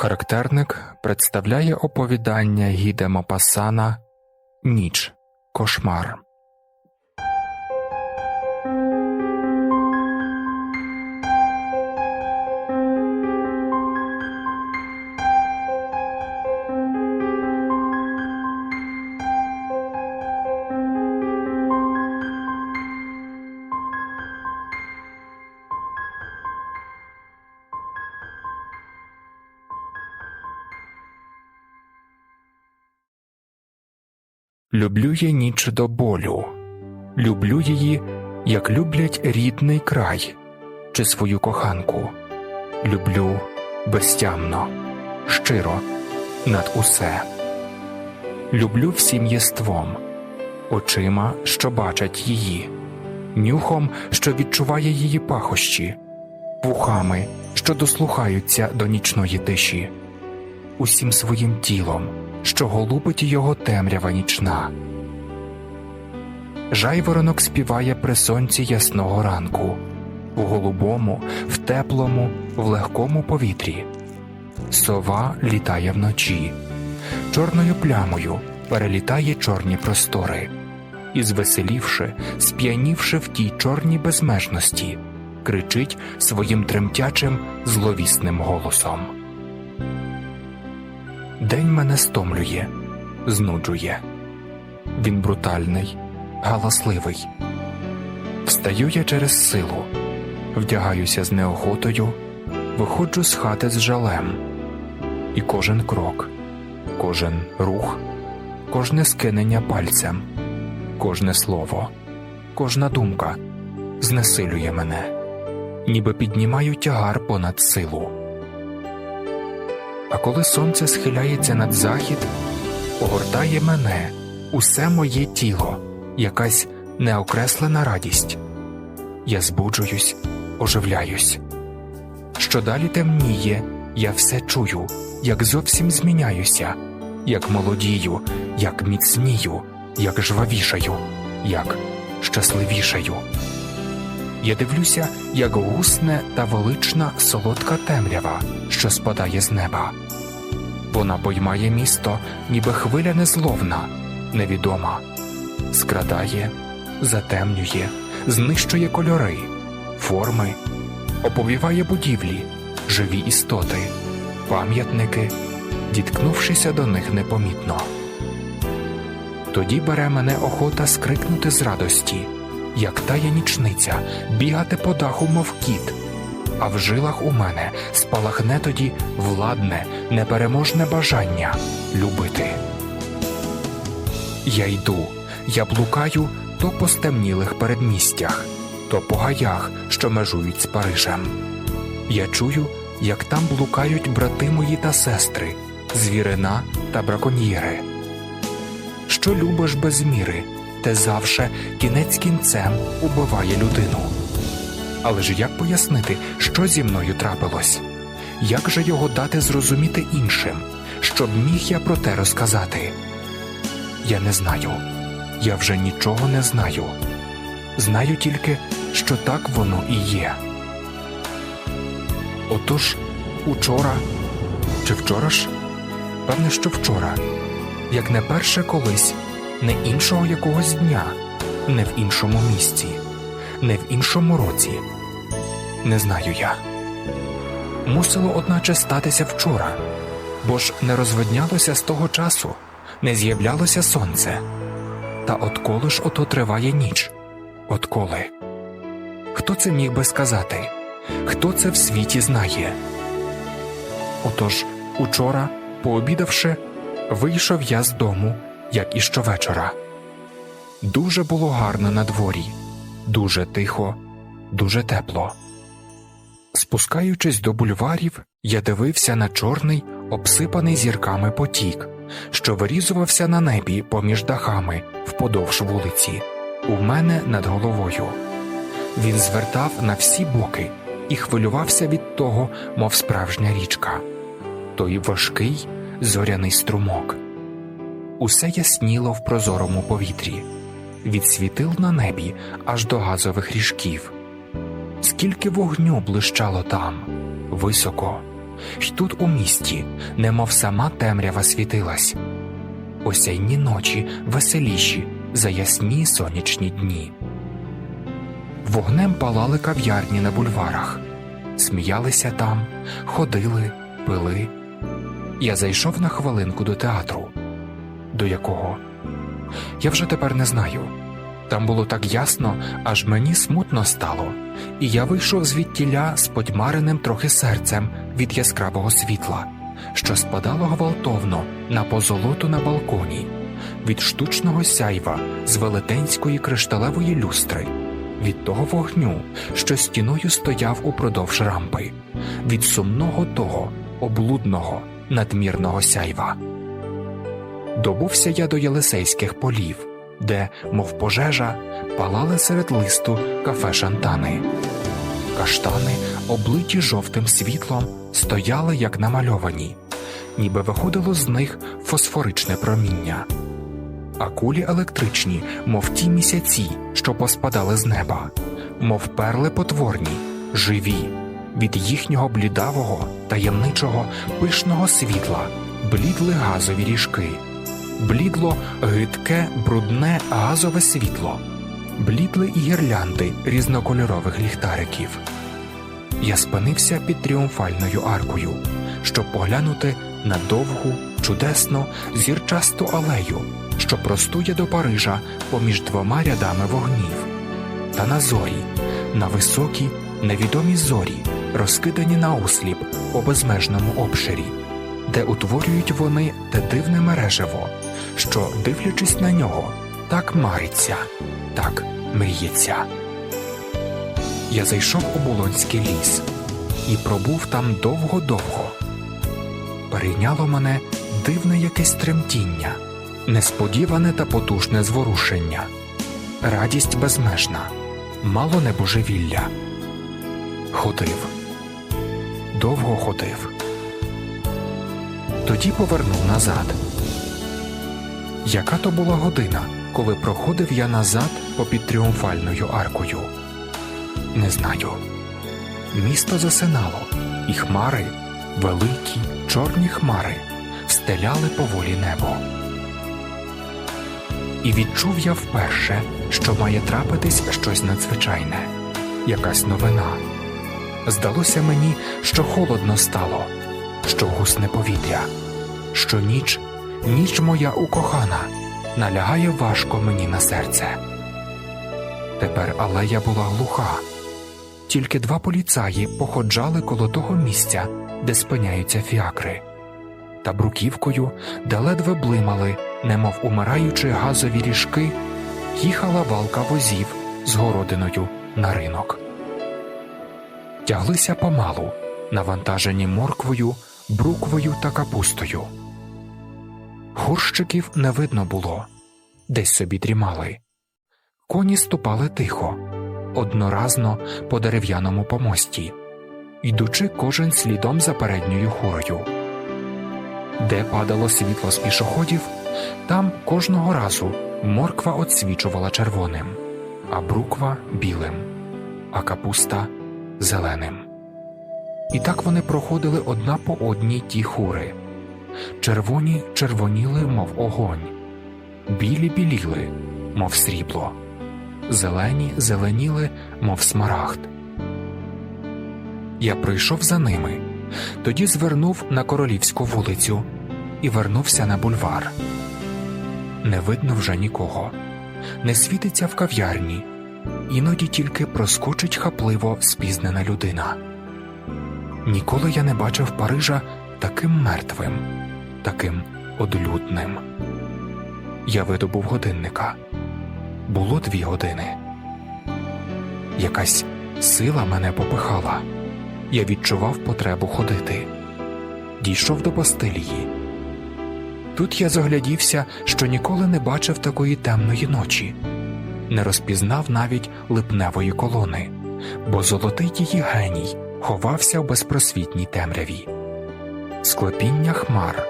Характерник представляє оповідання Гіде Мопассана Ніч Кошмар. Люблю я ніч до болю, люблю її, як люблять рідний край чи свою коханку. Люблю безтямно, щиро, над усе. Люблю всім єством, очима, що бачать її, нюхом, що відчуває її пахощі, вухами, що дослухаються до нічної тиші, усім своїм тілом що голубить його темрява нічна. Жайворонок співає при сонці ясного ранку, в голубому, в теплому, в легкому повітрі. Сова літає вночі, чорною плямою перелітає чорні простори, і, звеселівши, сп'янівши в тій чорній безмежності, кричить своїм тремтячим зловісним голосом. День мене стомлює, знуджує. Він брутальний, галасливий. Встаю я через силу, вдягаюся з неохотою, виходжу з хати з жалем, і кожен крок, кожен рух, кожне скинення пальцем, кожне слово, кожна думка знесилює мене, ніби піднімаю тягар понад силу. А коли сонце схиляється над захід, огортає мене усе моє тіло, якась неокреслена радість. Я збуджуюсь, оживляюсь. Що далі темніє, я все чую, як зовсім зміняюся, як молодію, як міцнію, як жвавішаю, як щасливішаю. Я дивлюся, як гусне та велична солодка темрява, що спадає з неба. Вона поймає місто, ніби хвиля незловна, невідома, скрадає, затемнює, знищує кольори, форми, оповіває будівлі, живі істоти, пам'ятники, діткнувшися до них непомітно. Тоді бере мене охота скрикнути з радості як тая нічниця, бігати по даху, мов кіт, а в жилах у мене спалахне тоді владне, непереможне бажання любити. Я йду, я блукаю то по стемнілих передмістях, то по гаях, що межують з Парижем. Я чую, як там блукають брати мої та сестри, звірина та браконьєри. Що любиш без міри, те завше кінець кінцем убиває людину. Але ж як пояснити, що зі мною трапилось? Як же його дати зрозуміти іншим, щоб міг я про те розказати? Я не знаю, я вже нічого не знаю. Знаю тільки, що так воно і є. Отож, учора чи вчора ж? Певне, що вчора, як не перше колись не іншого якогось дня, не в іншому місці, не в іншому році. Не знаю я. Мусило, одначе, статися вчора, бо ж не розвиднялося з того часу, не з'являлося сонце. Та отколи ж ото триває ніч? Отколи? Хто це міг би сказати? Хто це в світі знає? Отож, учора, пообідавши, вийшов я з дому як і щовечора. Дуже було гарно на дворі, дуже тихо, дуже тепло. Спускаючись до бульварів, я дивився на чорний, обсипаний зірками потік, що вирізувався на небі поміж дахами вподовж вулиці, у мене над головою. Він звертав на всі боки і хвилювався від того, мов справжня річка, той важкий зоряний струмок усе ясніло в прозорому повітрі, від світил на небі аж до газових ріжків. Скільки вогню блищало там, високо, й тут у місті, немов сама темрява світилась. Осяйні ночі веселіші за ясні сонячні дні. Вогнем палали кав'ярні на бульварах, сміялися там, ходили, пили. Я зайшов на хвилинку до театру. До якого? Я вже тепер не знаю. Там було так ясно, аж мені смутно стало, і я вийшов звідтіля з потьмареним трохи серцем від яскравого світла, що спадало гвалтовно на позолоту на балконі, від штучного сяйва з велетенської кришталевої люстри, від того вогню, що стіною стояв упродовж рампи, від сумного того облудного надмірного сяйва. Добувся я до Єлисейських полів, де, мов пожежа, палали серед листу кафе шантани. Каштани, облиті жовтим світлом, стояли як намальовані, ніби виходило з них фосфоричне проміння. А кулі електричні, мов ті місяці, що поспадали з неба, мов перли потворні, живі, від їхнього блідавого, таємничого, пишного світла блідли газові ріжки блідло гидке, брудне газове світло, блідли і гірлянди різнокольорових ліхтариків. Я спинився під тріумфальною аркою, щоб поглянути на довгу, чудесну, зірчасту алею, що простує до Парижа поміж двома рядами вогнів, та на зорі, на високі, невідомі зорі, розкидані на осліп по безмежному обширі де утворюють вони те дивне мережево, що, дивлячись на нього, так мариться, так мріється. Я зайшов у Болонський ліс і пробув там довго-довго. Перейняло мене дивне якесь тремтіння, несподіване та потужне зворушення, радість безмежна, мало не божевілля. Ходив, довго ходив тоді повернув назад. Яка то була година, коли проходив я назад попід тріумфальною аркою? Не знаю. Місто засинало, і хмари, великі, чорні хмари, встеляли поволі небо. І відчув я вперше, що має трапитись щось надзвичайне, якась новина. Здалося мені, що холодно стало що гусне повітря, що ніч, ніч моя укохана, налягає важко мені на серце. Тепер алея була глуха, тільки два поліцаї походжали коло того місця, де спиняються фіакри, та бруківкою, де ледве блимали, немов умираючи газові ріжки, їхала валка возів з городиною на ринок. Тяглися помалу, навантажені морквою бруквою та капустою. Горщиків не видно було, десь собі дрімали. Коні ступали тихо, одноразно по дерев'яному помості, йдучи кожен слідом за передньою хурою. Де падало світло з пішоходів, там кожного разу морква отсвічувала червоним, а бруква білим, а капуста зеленим. І так вони проходили одна по одній ті хури. Червоні червоніли, мов огонь, білі біліли, мов срібло, зелені зеленіли, мов смарагд. Я прийшов за ними, тоді звернув на королівську вулицю і вернувся на бульвар. Не видно вже нікого, не світиться в кав'ярні, іноді тільки проскочить хапливо спізнена людина. Ніколи я не бачив Парижа таким мертвим, таким одлюдним. Я видобув годинника. Було дві години. Якась сила мене попихала. Я відчував потребу ходити. Дійшов до постилії. Тут я заглядівся, що ніколи не бачив такої темної ночі, не розпізнав навіть липневої колони, бо золотий її геній ховався в безпросвітній темряві. Склепіння хмар,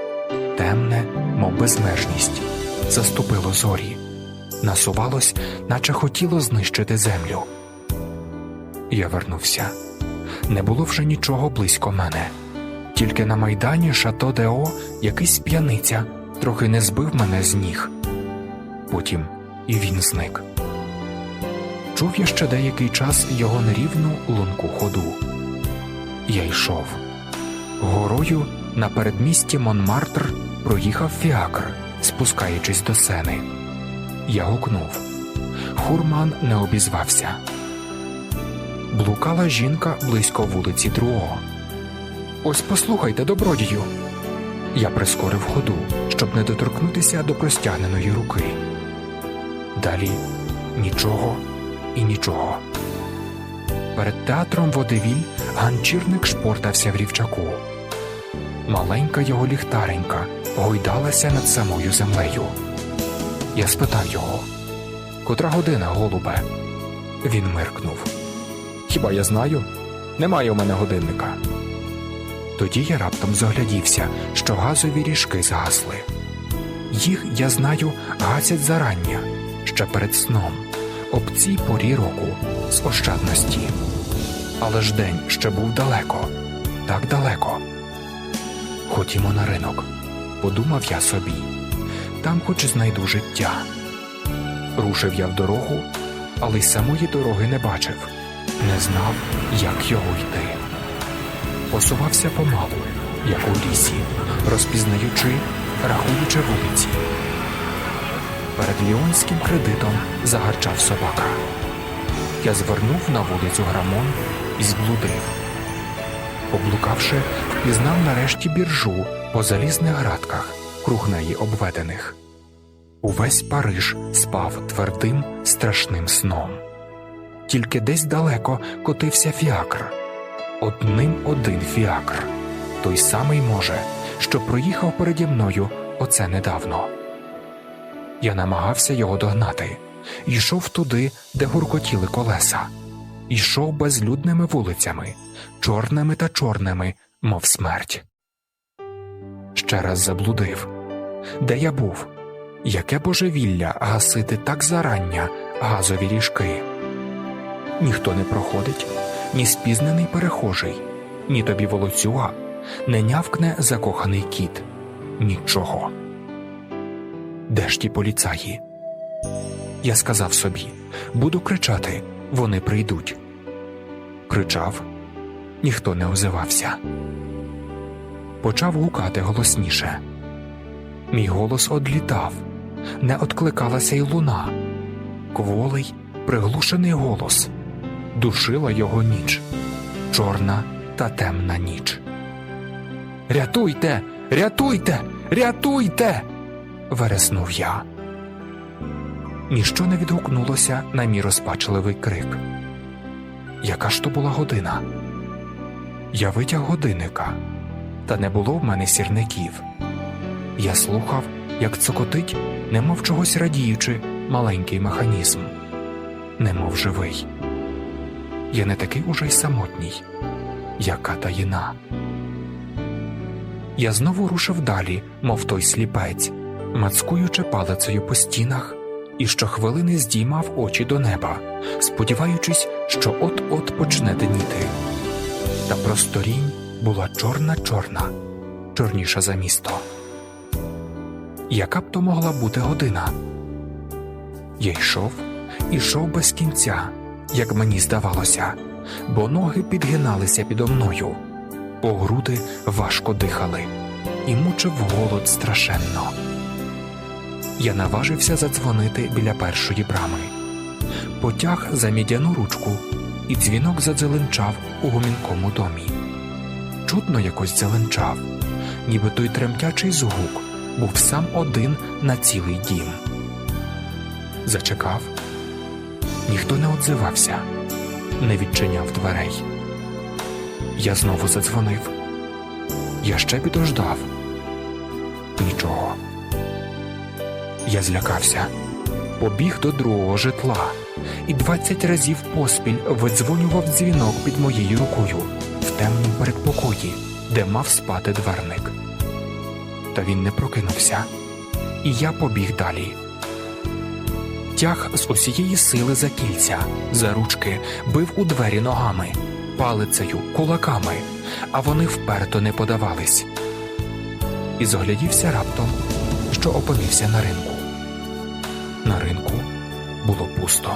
темне, мов безмежність, заступило зорі, насувалось, наче хотіло знищити землю. Я вернувся. Не було вже нічого близько мене, Тільки на майдані Шато Део якийсь п'яниця трохи не збив мене з ніг. Потім і він зник. Чув я ще деякий час його нерівну лунку ходу. Я йшов. Горою на передмісті Монмартр проїхав фіакр, спускаючись до сени. Я гукнув. Хурман не обізвався. Блукала жінка близько вулиці Друо. Ось послухайте, добродію. Я прискорив ходу, щоб не доторкнутися до простягненої руки. Далі нічого і нічого. Перед театром Водевіль ганчірник шпортався в рівчаку. Маленька його ліхтаренька гойдалася над самою землею. Я спитав його Котра година, голубе? Він миркнув. Хіба я знаю? Немає у мене годинника. Тоді я раптом заглядівся, що газові ріжки згасли. Їх, я знаю, гасять зарання, ще перед сном, об цій порі року, з ощадності. Але ж день ще був далеко, так далеко. Ходімо на ринок, подумав я собі, там хоч знайду життя. Рушив я в дорогу, але й самої дороги не бачив, не знав, як його йти. Посувався помалу, як у лісі, розпізнаючи, рахуючи вулиці. Перед ліонським кредитом загарчав собака. Я звернув на вулицю Грамон і зблудив. Поблукавши, впізнав нарешті біржу по залізних градках, круг неї обведених. Увесь Париж спав твердим, страшним сном. Тільки десь далеко котився фіакр. Одним один фіакр, той самий може, що проїхав переді мною оце недавно. Я намагався його догнати, йшов туди, де гуркотіли колеса, йшов безлюдними вулицями, чорними та чорними, мов смерть. Ще раз заблудив, де я був, яке божевілля гасити так зарання газові ріжки. Ніхто не проходить, ні спізнений перехожий, ні тобі волоцюга, не нявкне закоханий кіт, нічого. Де ж ті поліцаї? Я сказав собі буду кричати, вони прийдуть. Кричав, ніхто не озивався. Почав гукати голосніше. Мій голос одлітав, не откликалася й луна, кволий, приглушений голос, душила його ніч, чорна та темна ніч. Рятуйте, рятуйте, рятуйте. вереснув я. Ніщо не відгукнулося на мій розпачливий крик. Яка ж то була година? Я витяг годинника, та не було в мене сірників. Я слухав, як цокотить, немов чогось радіючи, маленький механізм, немов живий. Я не такий уже й самотній, яка таїна. Я знову рушив далі, мов той сліпець, мацкуючи палицею по стінах, і щохвилини здіймав очі до неба, сподіваючись, що от-от почне деніти. Та просторінь була чорна чорна, чорніша за місто. Яка б то могла бути година? Я йшов, ішов без кінця, як мені здавалося, бо ноги підгиналися підо мною, по груди важко дихали, і мучив голод страшенно. Я наважився задзвонити біля першої брами, потяг за мідяну ручку, і дзвінок задзеленчав у гумінкому домі. Чутно якось зеленчав, ніби той тремтячий згук був сам один на цілий дім. Зачекав, ніхто не одзивався, не відчиняв дверей. Я знову задзвонив. Я ще підождав. Нічого. Я злякався, побіг до другого житла і двадцять разів поспіль видзвонював дзвінок під моєю рукою в темнім передпокої, де мав спати дверник. Та він не прокинувся, і я побіг далі. Тяг з усієї сили за кільця, за ручки, бив у двері ногами, палицею, кулаками, а вони вперто не подавались. І зоглядівся раптом, що опинився на ринку. На ринку було пусто,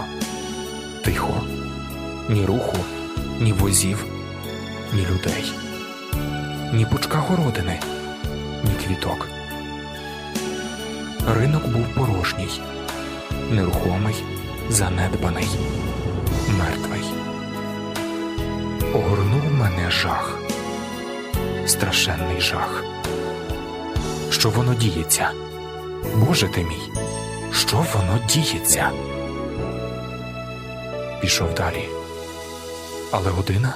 тихо, ні руху, ні возів, ні людей, ні пучка городини, ні квіток. Ринок був порожній, нерухомий, занедбаний, мертвий. Огорнув мене жах, страшенний жах. Що воно діється? Боже ти мій, що воно діється? Пішов далі. Але година?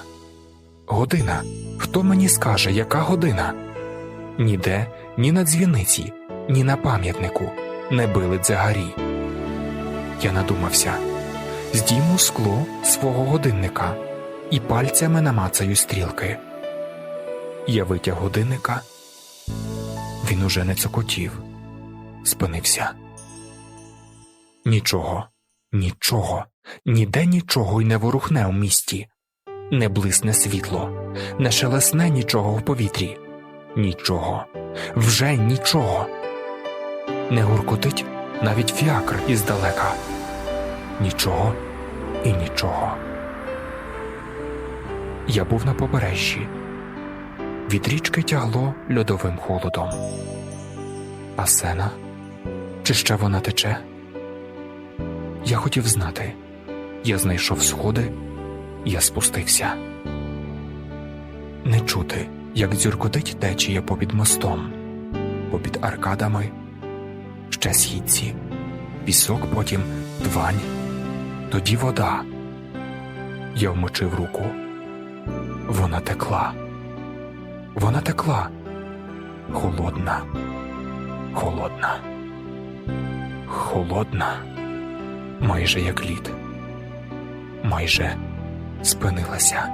Година. Хто мені скаже, яка година? Ніде, ні на дзвіниці, ні на пам'ятнику не били дзигарі. Я надумався здійму скло свого годинника і пальцями намацаю стрілки. Я витяг годинника. Він уже не цокотів, спинився. Нічого, нічого, ніде нічого й не ворухне в місті, не блисне світло, не шелесне нічого в повітрі, нічого, вже нічого. Не гуркотить навіть фіакр іздалека. Нічого і нічого. Я був на побережжі. Від річки тягло льодовим холодом. А сена? Чи ще вона тече? Я хотів знати. Я знайшов сходи, я спустився. Не чути, як дзюркотить течія попід мостом, попід аркадами, ще східці, пісок, потім двань, тоді вода. Я вмочив руку. Вона текла. Вона текла. Холодна, холодна, холодна, майже як лід. Майже спинилася,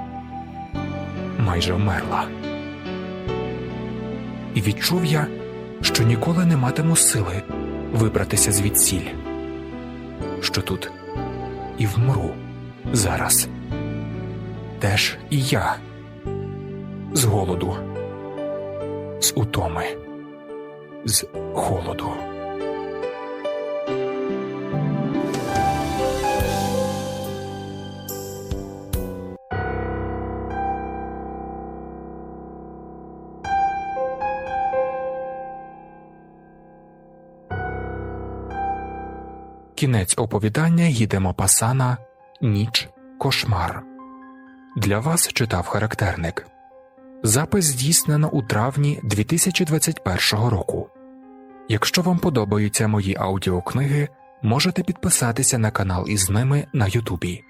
майже вмерла. І відчув я, що ніколи не матиму сили вибратися звідсіль, що тут і вмру зараз. Теж і я з голоду, з утоми, з холоду. Кінець оповідання їдемо пасана Ніч Кошмар. Для вас читав характерник. Запис здійснено у травні 2021 року. Якщо вам подобаються мої аудіокниги, можете підписатися на канал із ними на Ютубі.